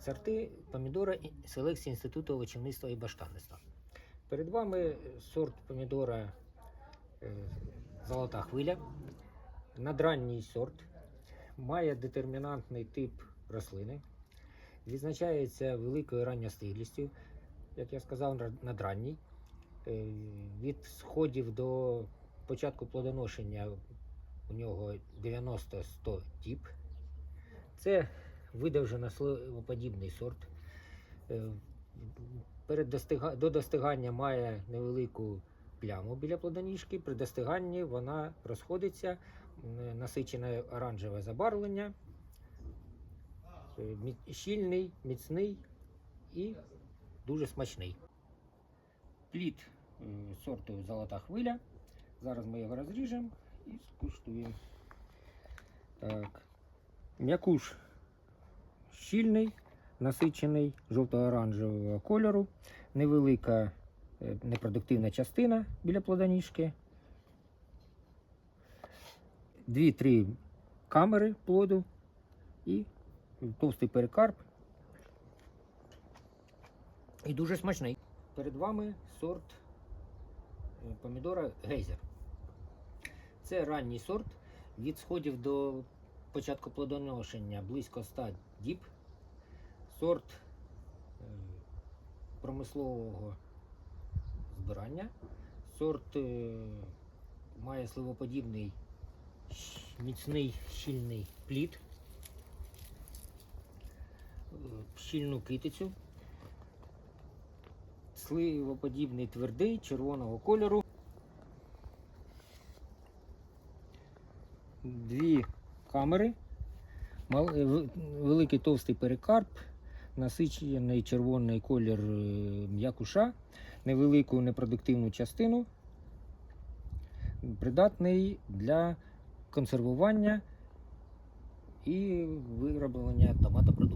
Сорти помідора селекції Інституту овочівництва і баштанництва. Перед вами сорт помідора е, Золота хвиля. Надранній сорт. Має детермінантний тип рослини. Відзначається великою ранньостиглістю, як я сказав, надранній. Е, Від сходів до початку плодоношення у нього 90-100 тіп. Це видовжено сливоподібний сорт. Е, Перед достига... До достигання має невелику пляму біля плодоніжки. При достиганні вона розходиться, насичене оранжеве забарвлення, Е, щільний, міцний і дуже смачний. Плід е, сорту Золота хвиля. Зараз ми його розріжемо і скуштуємо. Так. М'якуш щільний, насичений жовто-оранжевого кольору, невелика е, непродуктивна частина біля плодоніжки. Дві-три камери плоду і товстий перикарп. І дуже смачний. Перед вами сорт е, помідора гейзер. Це ранній сорт від сходів до початку плодоношення близько 100 діб. Сорт е, промислового збирання. Сорт е, має сливоподібний міцний щільний плід, е, щільну китицю, сливоподібний твердий червоного кольору. Дві камери, великий товстий перикарп, насичений червоний колір е, м'якуша, невелику непродуктивну частину, придатний для консервування і вироблення томатопродуктів.